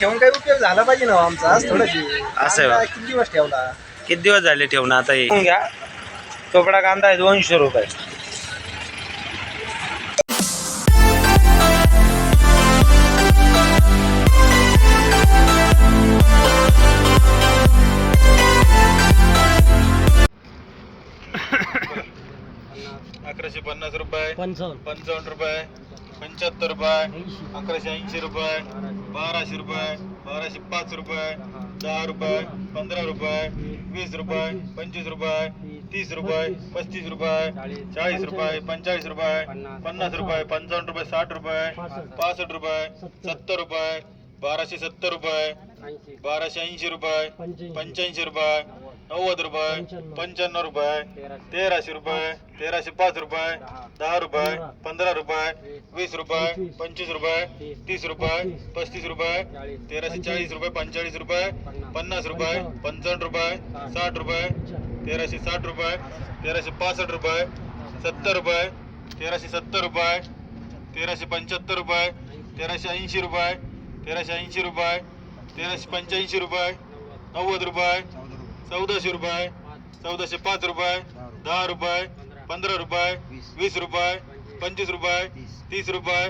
ठेवून काही उपयोग झाला पाहिजे ना हो आमचा? आज थोडं असं आहे बा. किती दिवस ठेवला? किती दिवस झाले ठेवून आता हे घ्या. चोपडा कांदा आहे दोनशे रुपये. अकराशे पन्नास रुपये. पंचावन्न. पंचावन्न रुपये. पंच्याहत्तर रुपये अकराशे ऐंशी रुपये बाराशे रुपये बाराशे पाच रुपये दहा रुपये पंधरा रुपये वीस रुपये पंचवीस रुपये तीस रुपये पस्तीस रुपये चाळीस रुपये पंचेचाळीस रुपये पन्नास रुपये पंचावन्न रुपये साठ रुपये पासष्ट रुपये सत्तर रुपये बाराशे सत्तर रुपये बाराशे ऐंशी रुपये पंच्याऐंशी. रुपये नव्वद रुपये पंच्याण्णव. रुपये तेराशे. रुपये तेराशे पाच रुपये दहा. रुपये पंधरा. रुपये वीस. रुपये पंचवीस रुपये तीस. रुपये पस्तीस. रुपये तेराशे चाळीस रुपये पंचेचाळीस रुपये पन्नास. रुपये पंचावन्न. रुपये साठ. रुपये तेराशे साठ रुपये तेराशे पासष्ट रुपये सत्तर रुपये तेराशे सत्तर रुपये तेराशे पंच्याहत्तर रुपये तेराशे ऐंशी रुपये तेराशे ऐंशी रुपये तेराशे पंच्याऐंशी रुपये नव्वद रुपये चौदाशे रुपये चौदाशे पाच रुपये दहा रुपये पंधरा रुपये वीस रुपये पंचवीस रुपये तीस रुपये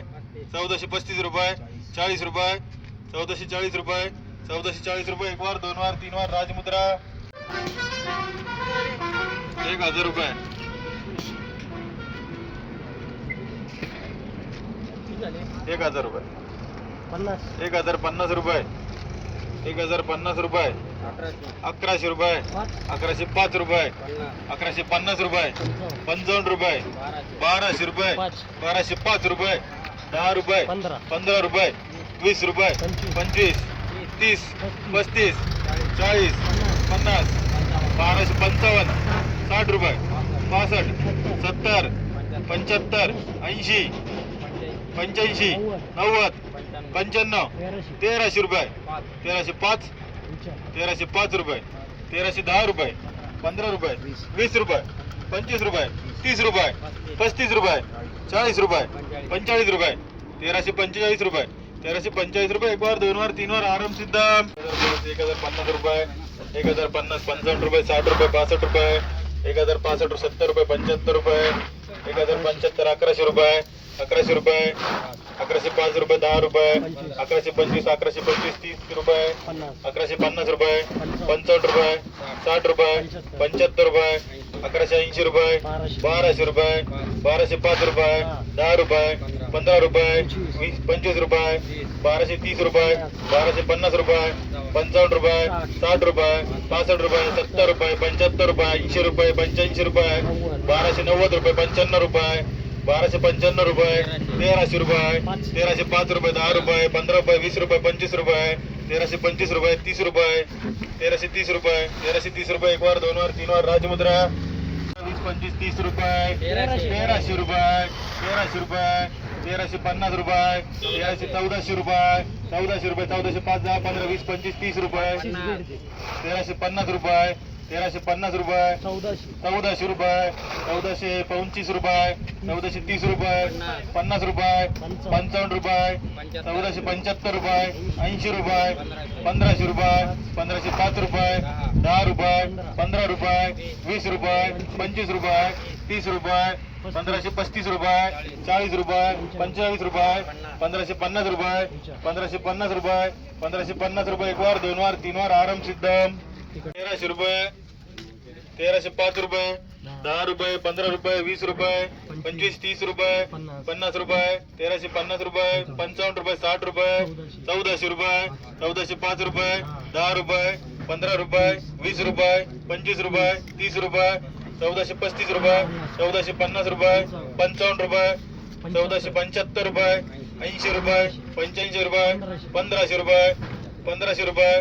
चौदाशे पस्तीस रुपये चाळीस रुपये चौदाशे चाळीस रुपये चौदाशे चाळीस रुपये एक वार दोन वार तीन वार राजमुद्रा. एक हजार रुपये. एक हजार रुपये. पन्नास. एक हजार पन्नास रुपये. एक हजार पन्नास रुपये. अकराशे. रुपये. अकराशे पाच रुपये. अकराशे पन्नास रुपये. पंचावन्न. रुपये. बाराशे. रुपये. बाराशे पाच रुपये. दहा रुपये. पंधरा. रुपये. वीस रुपये. पंचवीस. तीस. पस्तीस. चाळीस. पन्नास. बाराशे पंचावन्न. साठ रुपये. पासष्ट सत्तर. पंच्याहत्तर. ऐंशी. पंच्याऐंशी. नव्वद. पंच्याण्णव. तेराशे. रुपये. तेराशे पाच. तेराशे पाच रुपये. तेराशे दहा रुपये. पंधरा रुपये. वीस. रुपये. पंचवीस रुपये. तीस रुपये. पस्तीस. रुपये. चाळीस रुपये. पंचेचाळीस. रुपये. तेराशे पंचेचाळीस रुपये. तेराशे पंचेचाळीस रुपये. एक वार दोन वार तीन वार. आराम सिद्ध. एक हजार पन्नास रुपये. एक हजार पन्नास पंचावन्न रुपये. साठ रुपये पासष्ट रुपये. एक हजार पासष्ट सत्तर रुपये पंच्याहत्तर रुपये. एक हजार पंच्याहत्तर अकराशे रुपये. अकराशे रुपये. अकराशे पाच रुपये दहा रुपये अकराशे पंचवीस अकराशे पंचवीस तीस रुपये अकराशे पन्नास रुपये पंचावन्न. रुपये साठ रुपये पंच्याहत्तर. रुपये अकराशे ऐंशी रुपये बाराशे. रुपये बाराशे पाच रुपये दहा रुपये पंधरा रुपये वीस पंचवीस रुपये बाराशे तीस रुपये बाराशे पन्नास रुपये पंचावन्न रुपये साठ. रुपये पासष्ट रुपये सत्तर रुपये पंच्याहत्तर रुपये ऐंशी रुपये पंच्याऐंशी रुपये बाराशे नव्वद रुपये पंच्याण्णव रुपये बाराशे पंच्याण्णव रुपये तेराशे रुपये तेराशे पाच रुपये दहा रुपये पंधरा रुपये वीस रुपये पंचवीस रुपये तेराशे पंचवीस रुपये तीस रुपये तेराशे तीस रुपये तेराशे तीस रुपये एक वार दोन वार तीन वार राजमुद्रा. वीस पंचवीस तीस रुपये तेराशे. रुपये तेराशे रुपये तेराशे पन्नास रुपये तेराशे चौदाशे रुपये चौदाशे रुपये चौदाशे पाच दहा पंधरा वीस पंचवीस तीस रुपये तेराशे पन्नास रुपये तेराशे पन्नास रुपये चौदाशे. चौदाशे रुपये चौदाशे पंचवीस रुपये चौदाशे तीस रुपये पन्नास. रुपये पंचावन्न. रुपये चौदाशे पंच्याहत्तर रुपये ऐंशी रुपये पंधराशे. रुपये पंधराशे पाच रुपये दहा. रुपये पंधरा. रुपये वीस रुपये पंचवीस. रुपये तीस रुपये पंधराशे पस्तीस रुपये चाळीस. रुपये पंचेचाळीस रुपये पंधराशे पन्नास रुपये पंधराशे पन्नास रुपये पंधराशे पन्नास रुपये एक वार दोन वार तीन वार आराम सिद्धम. तेराशे रुपये तेराशे पाच रुपये दहा. रुपये पंधरा रुपये वीस रुपये पंचवीस. तीस रुपये पन्नास. रुपये तेराशे पन्नास रुपये पंचावन्न रुपये साठ रुपये चौदाशे. रुपये चौदाशे पाच रुपये दहा रुपये पंधरा रुपये वीस रुपये पंचवीस रुपये तीस रुपये चौदाशे पस्तीस रुपये चौदाशे पन्नास रुपये पंचावन्न रुपये चौदाशे पंच्याहत्तर रुपये ऐंशी रुपये पंच्याऐंशी रुपये पंधराशे रुपये पंधराशे रुपये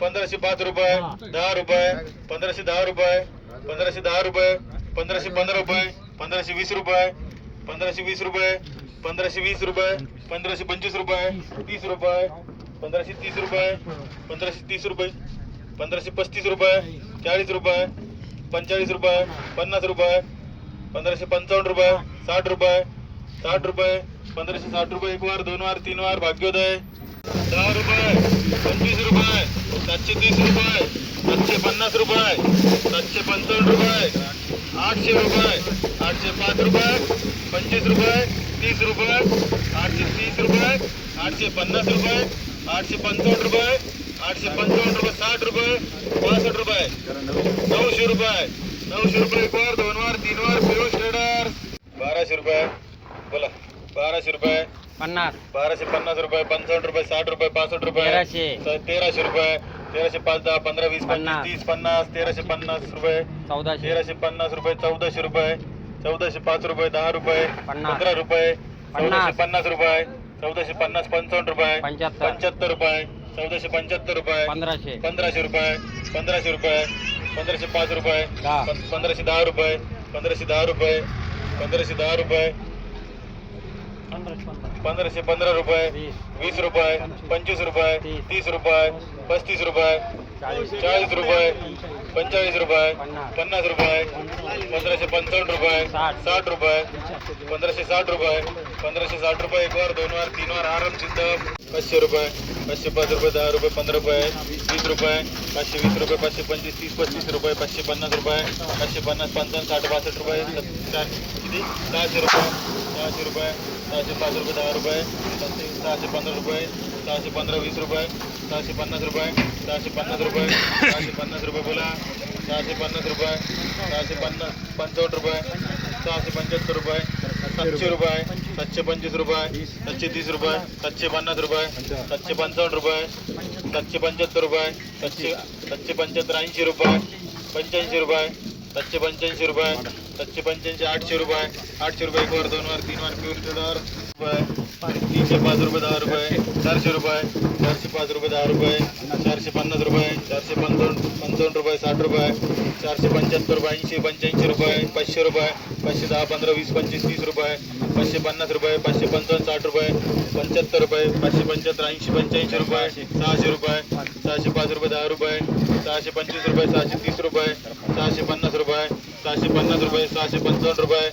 पंधराशे पाच रुपये दहा रुपये पंधराशे दहा रुपये पंधराशे दहा रुपये पंधराशे पंधरा रुपये पंधराशे वीस रुपये पंधराशे वीस रुपये पंधराशे वीस रुपये पंधराशे पंचवीस रुपये तीस रुपये पंधराशे तीस रुपये पंधराशे तीस रुपये पंधराशे पस्तीस रुपये चाळीस रुपये पंचेचाळीस रुपये पन्नास रुपये पंधराशे पंचावन्न रुपये साठ रुपये साठ रुपये पंधराशे साठ रुपये एक वार दोन वार तीन वार भाग्योदय दहा रुपये पंचवीस रुपये सातशे तीस रुपये सातशे पन्नास रुपये सातशे पंचावन्न रुपये आठशे रुपये आठशे पाच रुपये पंचवीस रुपये तीस रुपये आठशे तीस रुपये आठशे पन्नास रुपये आठशे पंचावन्न रुपये आठशे पंचावन्न रुपये साठ रुपये पासष्ट रुपये नऊशे रुपये नऊशे रुपये एक वार दोन वार तीन वार पियुष ट्रेडर बाराशे रुपये बोला बाराशे रुपये. पन्नास बाराशे पन्नास रुपये पंचावन्न रुपये साठ रुपये पासष्ट रुपये तेराशे. स- तेराशे रुपये तेराशे पाच दहा पंधरा वीस पंचवीस पन्नास. तीस पन्नास तेराशे पन्नास रुपये चौदाशे तेराशे पन्नास रुपये चौदाशे रुपये चौदाशे पाच रुपये दहा रुपये पन्नास. पंधरा रुपये चौदाशे पन्नास. पन्नास रुपये चौदाशे पन्नास पंचावन्न रुपये पंच्याहत्तर. पंच्याहत्तर रुपये चौदाशे पंच्याहत्तर रुपये पंधराशे पंधराशे रुपये पंधराशे रुपये पंधराशे पाच रुपये दहा. पं- पंधराशे दहा रुपये पंधराशे दहा रुपये पंधराशे दहा रुपये पंधराशे पंधरा रुपये वीस वीस रुपये पंचवीस रुपये तीस. तीस रुपये पस्तीस रुपये चाळीस रुपये पंचेचाळीस रुपये पन्नास. रुपये पंधराशे पंचावन्न रुपये साठ. साठ रुपये पंधराशे साठ रुपये पंधराशे साठ रुपये एक वार दोन वार तीन वार आराम सिद्ध पाचशे रुपये पाचशे पाच रुपये दहा रुपये पंधरा रुपये वीस रुपये पाचशे वीस रुपये पाचशे पंचवीस तीस पस्तीस रुपये पाचशे पन्नास रुपये पाचशे पन्नास पंचावन्न साठ बासष्ट रुपये सत- चार किती सहाशे रुपये सहाशे रुपये सहाशे पाच रुपये दहा रुपये सहाशे सहाशे पंधरा रुपये सहाशे पंधरा वीस रुपये सहाशे पन्नास रुपये सहाशे पन्नास रुपये सहाशे पन्नास रुपये बोला सहाशे पन्नास रुपये सहाशे पन्नास पंचावन्न रुपये सहाशे पंच्याहत्तर रुपये सातशे रुपये सातशे पंचवीस रुपये सातशे तीस रुपये सातशे पन्नास रुपये सातशे पंचावन्न रुपये सातशे पंच्याहत्तर रुपये सातशे सातशे पंच्याहत्तर ऐंशी रुपये पंच्याऐंशी रुपये सातशे पंच्याऐंशी रुपये सातशे पंच्याऐंशी आठशे रुपये आठशे रुपये एक वर दोन वर तीन वर पिऊन दहा रुपये तीनशे पाच रुपये दहा रुपये चारशे रुपये चारशे पाच रुपये दहा रुपये चारशे पन्नास रुपये चारशे पंचावन्न पंचावन्न रुपये साठ रुपये. चारशे पंच्याहत्तर रुपये ऐंशी पंच्याऐंशी रुपये पाचशे रुपये पाचशे दहा पंधरा वीस पंचवीस तीस रुपये पाचशे पन्नास रुपये पाचशे पंचावन्न साठ रुपये पंच्याहत्तर रुपये पाचशे पंच्याहत्तर ऐंशी पंच्याऐंशी रुपये सहाशे रुपये सहाशे पाच रुपये दहा रुपये सहाशे पंचवीस रुपये सहाशे तीस रुपये सहाशे पन्नास रुपये सहाशे पन्नास रुपये सहाशे पंचावन्न रुपये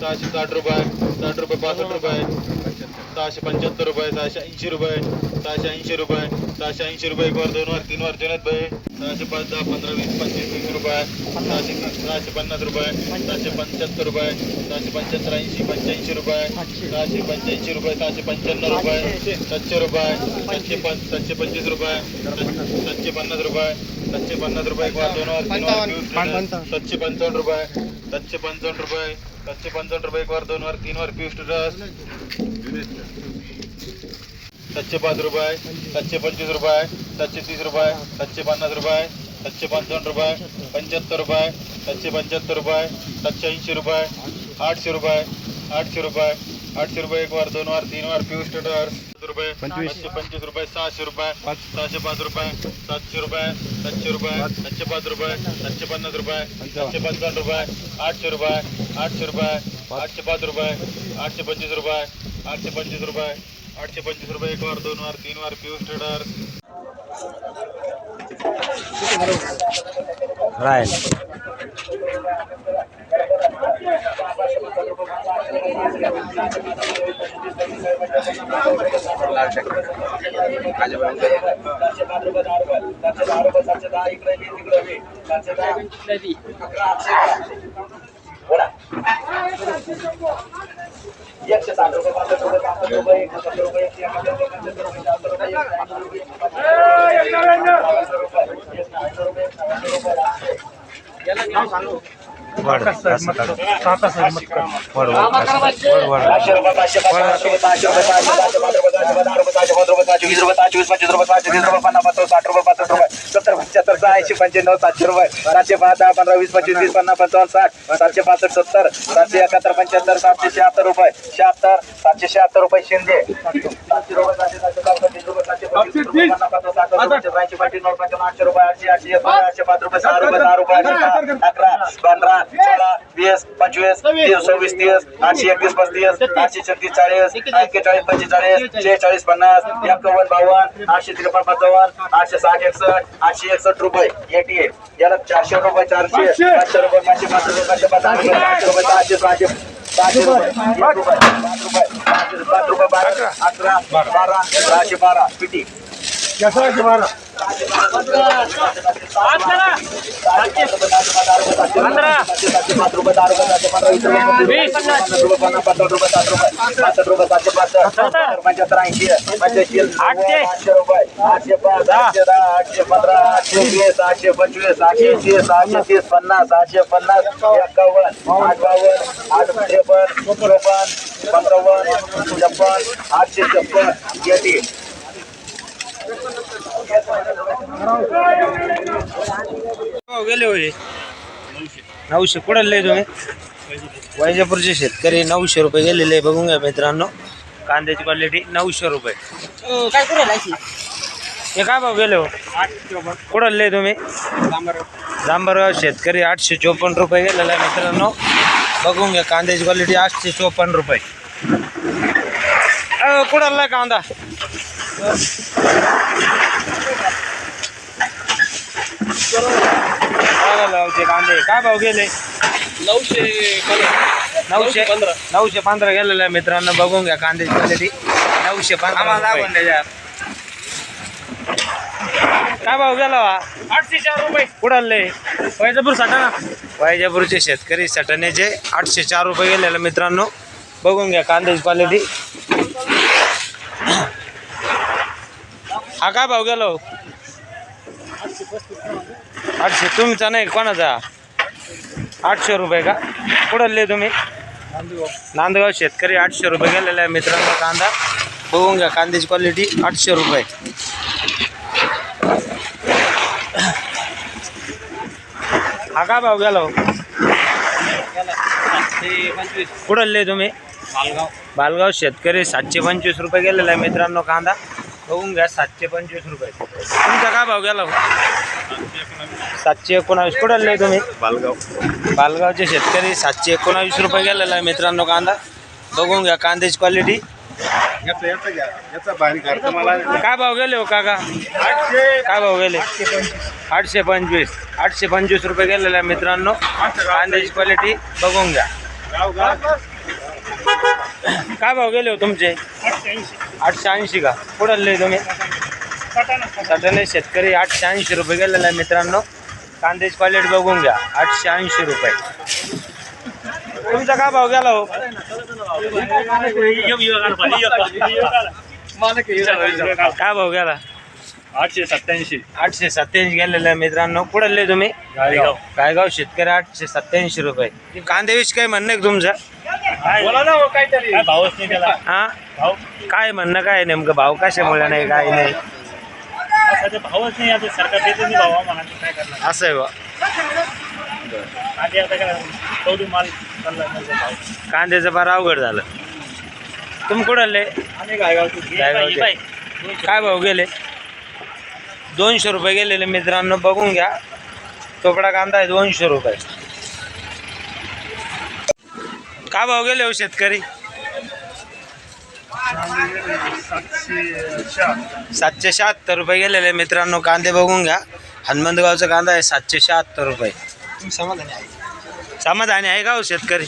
सहाशे साठ रुपये साठ रुपये पासष्ट रुपये सहाशे पंच्याहत्तर रुपये सहाशे ऐंशी रुपये सहाशे ऐंशी रुपये सहाशे ऐंशी रुपये एक वर दोन वर तीन वर जुनेत भाई सहाशे पाच दहा पंधरा वीस पंचवीस तीस रुपये सहाशे सहाशे पन्नास रुपये सहाशे पंच्याहत्तर रुपये सहाशे पंच्याहत्तर ऐंशी पंच्याऐंशी रुपये सहाशे पंच्याऐंशी रुपये सहाशे पंच्याण्णव रुपये सातशे रुपये सातशे पं सातशे पंचवीस रुपये सात- सातशे पन्नास रुपये सातशे पन्नास रुपये एक वर दोन वर तीन वर. सातशे पंचावन्न रुपये सातशे पंचावन्न रुपये सातशे पंचावन्न रुपये एक वर दोन वर तीन वर पियुष ट्रेडर्स. सातशे पाच रुपये सातशे पंचवीस रुपये सातशे तीस रुपये सातशे पन्नास रुपये सातशे पंचावन्न रुपये पंच्याहत्तर रुपये सातशे पंच्याहत्तर रुपये सातशे ऐंशी रुपये आठशे रुपये आठशे रुपये आठशे रुपये एक वार दोन वार तीन वार पियुष ट्रेडर्स रुपये पाचशे पंचवीस रुपये सहाशे रुपये सहाशे पाच रुपये सातशे रुपये सातशे रुपये सातशे पाच रुपये सातशे पन्नास रुपये सातशे पंचावन्न रुपये आठशे रुपये आठशे रुपये आठशे पाच रुपये आठशे पंचवीस रुपये आठशे पंचवीस रुपये. आठशे पंचवीस रुपये एक वार दोन वार तीन वार पियुष ट्रेडर राहील. एकशे साठ रुपये पासष्ट रुपये पासष्ट रुपये एकसष्ट रुपये एकशे एकाहत्तर रुपये पंच्याहत्तर रुपये एकशे रुपये एकशे रुपये एकशे रुपये वड असं. वड वड पाचशे रुपये पंच्याण्णव सातशे रुपये सातशे पाच दहा पंधरा वीस पंचवीस तीस पन्नास पंचावन्न साठ सातशे पासष्ट सत्तर सातशे एकाहत्तर पंच्याहत्तर सातशे शहात्तर रुपये शहात्तर सातशे शहात्तर रुपये शिंदे सातशे रुपये सातशे सातशे सातशे रुपये सातशे रुपये रुपये पंच्याण्णव पंच्याण्णव आठशे रुपये आठशे आठशे एक आठशे पाच रुपये सहा रुपये दहा रुपये अकरा अकरा पंधरा सोळा वीस पंचवीस तीस सव्वीस तीस आठशे एकतीस पस्तीस आठशे छत्तीस चाळीस एक्केचाळीस पंचेचाळीस शेहेचाळीस पन्नास एकावन्न बावन्न आठशे त्रेपन्न पंचावन्न आठशे साठ एकसष्ट आठशे एकसष्ट रुपये एटी याला चारशे रुपये चारशे पाचशे. रुपये पाचशे पाच रुपये पाचशे पाच रुपये पाचशे रुपये सहाशे सहाशे सहाशे रुपये एक रुपये पाच रुपये रुपये बारा अकरा बारा सहाशे बारा पिटी. पंच्याहत्तर ऐंशी पंच्याऐंशी आठशे रुपये आठशे पाच आठशे दहा आठशे पंधरा आठशे वीस आठशे पंचवीस आठशे तीस आठशे तीस पन्नास आठशे पन्नास एक्कावन्न आठ बावन्न आठ त्रेपन्न चोपन्न पंचावन्न छप्पन। आठशे छप्पन येते भाव गेले होय. नऊशे. कुठं लय तुम्ही? वैजापूरचे शेतकरी नऊशे रुपये गेलेले. बघून घ्या मित्रांनो. कांद्याची क्वालिटी नऊशे रुपये. हे काय भाव गेले हो? कुठं लय तुम्ही? जांभरगाव. शेतकरी आठशे चोपन्न रुपये गेलेला आहे मित्रांनो. बघून घ्या कांद्याची क्वालिटी आठशे चोपन्न रुपये. कुठं लय कांदा? कांदे. काय भाव गेले? नऊशे नऊशे पंधरा. गेलेला आहे मित्रांनो बघून घ्या कांद्याची क्वालिटी. नऊशे पंधरा रुपये. काय भाव गेला वा? आठशे चार रुपये कुडाले वैजापूर सटाणा वैजापूरचे शेतकरी सटाण्याचे आठशे चार रुपये गेलेले मित्रांनो. बघून घ्या कांद्याची क्वालिटी. हा काय भाव गेला हो? आठशे. तुमचा नाही कोणाचा? आठशे रुपये का? कुठले तुम्ही? नांदगाव शेतकरी आठशे रुपये गेलेला आहे मित्रांनो कांदा. बघून घ्या कांद्याची क्वालिटी आठशे रुपये. हा का भाव गेला हो? कुठले तुम्ही? बालगाव शेतकरी सातशे पंचवीस रुपये गेलेला आहे मित्रांनो कांदा. बघून घ्या सातशे पंचवीस रुपये. तुमचा काय भाव गेला हो? सातशे एकोणावीस. कुठले तुम्ही? बालगाव. बालगावचे शेतकरी सातशे एकोणावीस रुपये गेलेला आहे मित्रांनो कांदा. बघून घ्या कांद्याची क्वालिटी याचा याचा घ्या. याचा बारीक अर्थ मला काय भाव गेले हो काका? काय भाव गेले? आठशे पंचवीस. आठशे पंचवीस रुपये गेलेला आहे मित्रांनो. कांद्याची क्वालिटी बघून घ्या. काय भाव गेले हो तुमचे? आठशे ऐंशी. का? कुठले तुम्ही? सटाणे शेतकरी आठशे ऐंशी रुपये गेलेला आहे मित्रांनो. कांद्याची क्वालिटी बघून घ्या. आठशे ऐंशी रुपये. तुमचा काय भाव गेला हो? काय भाव गेला? आठशे सत्याऐंशी आठशे सत्याऐंशी गेलेला आहे मित्रांनो. कुठले तुम्ही? गायगाव. गायगाव शेतकरी आठशे सत्याऐंशी रुपये. कांद्याविषयी काय म्हणणं आहे का तुमचं? बोला ना हो काहीतरी. काय भावच नाही त्याला? हा? भाव? काय म्हणणं काय नेमकं? भाव कशामुळे नाही काय नाही? सध्या भावच नाही आता सरकार देते नाही भाव आम्हाला काय करणार? असं आहे बा. आधी आता काय चौदी माल चालला भाव कांद्याचं फार अवघड झालं. तुम्ही कुठले आम्ही गायगावची. गायगावचे. काय भाव गेले? दोनशे रुपये गेलेले मित्रांनो बघून घ्या. चोपडा कांदा आहे दोनशे रुपये. काय भाव गेले हो शेतकरी? सातशे शहात्तर रुपये गेलेले मित्रांनो. कांदे बघून घ्या. हनुमंतगावचा कांदा आहे सातशे शहात्तर रुपये. समाधानी आहे का हो शेतकरी?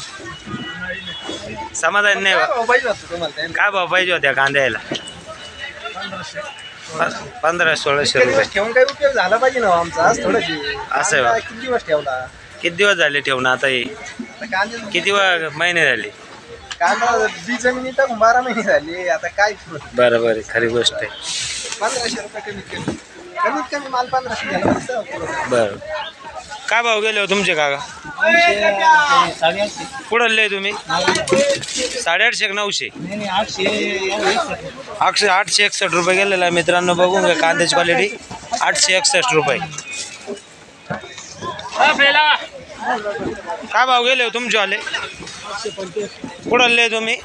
समाधानी नाही बा. काय भाव पाहिजे होत्या कांद्याला? पंधरा सोळाशे रुपये. ठेवून काही उपयोग झाला पाहिजे ना हो आमचा? असं आहे किती दिवस ठेवला? किती दिवस झाले ठेवून आता हे? आता कांदे किती व- महिने झाले? कांदा बी जमिनी टाकून बारा महिने झाले. आता काय करू? बरं बरं खरी गोष्ट आहे. पंधराशे रुपये कमीत कमी. कमीत कमी माल पंधराशे घ्यायला? बरं. काय भाव गेले हो तुमचे काका? कुठले तुम्ही? साडेआठशे का नऊशे? आठशे आठशे एकसष्ट रुपये गेलेला आहे मित्रांनो. बघून घ्या कांद्याची क्वालिटी आठशे एकसष्ट रुपये. काय भाव गेले हो तुमचे वाले? कुठले तुम्ही?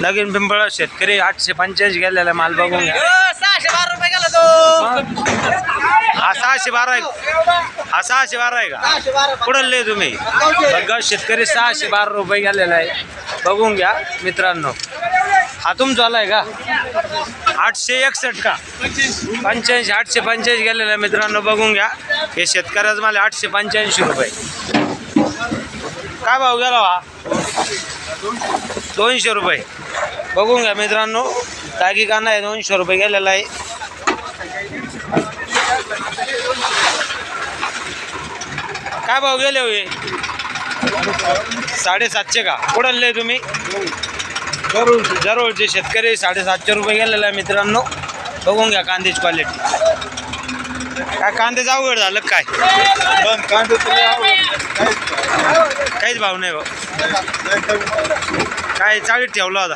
नवीन पिंपळा शेतकरी आठशे पंच्याऐंशी गेलेला माल बघून घ्या. हा सहाशे बारा आहे हा सहाशे बारा आहे का? कुठले तुम्ही? बघा शेतकरी सहाशे बारा रुपये गेलेला आहे. बघून घ्या मित्रांनो. हा तुमचा आला आहे का? आठशे एकसष्ट का? पंच्याऐंशी आठशे पंच्याऐंशी गेलेला आहे मित्रांनो बघून घ्या. हे शेतकऱ्याचं मला आठशे पंच्याऐंशी रुपये. काय भाव गेला हा? दोनशे रुपये. बघून घ्या मित्रांनो तागी कांदा आहे दोनशे रुपये गेलेला आहे. काय भाव गेले होय साडेसातशे का? कुठले तुम्ही? जरूरचे शेतकरी साडेसातशे रुपये गेलेला आहे मित्रांनो. बघून घ्या कांद्याची क्वालिटी काय कांद्याचं अवघड झालं काय? पण कांदे काहीच भाव नाही भाऊ. काय चाळीत ठेवला होता.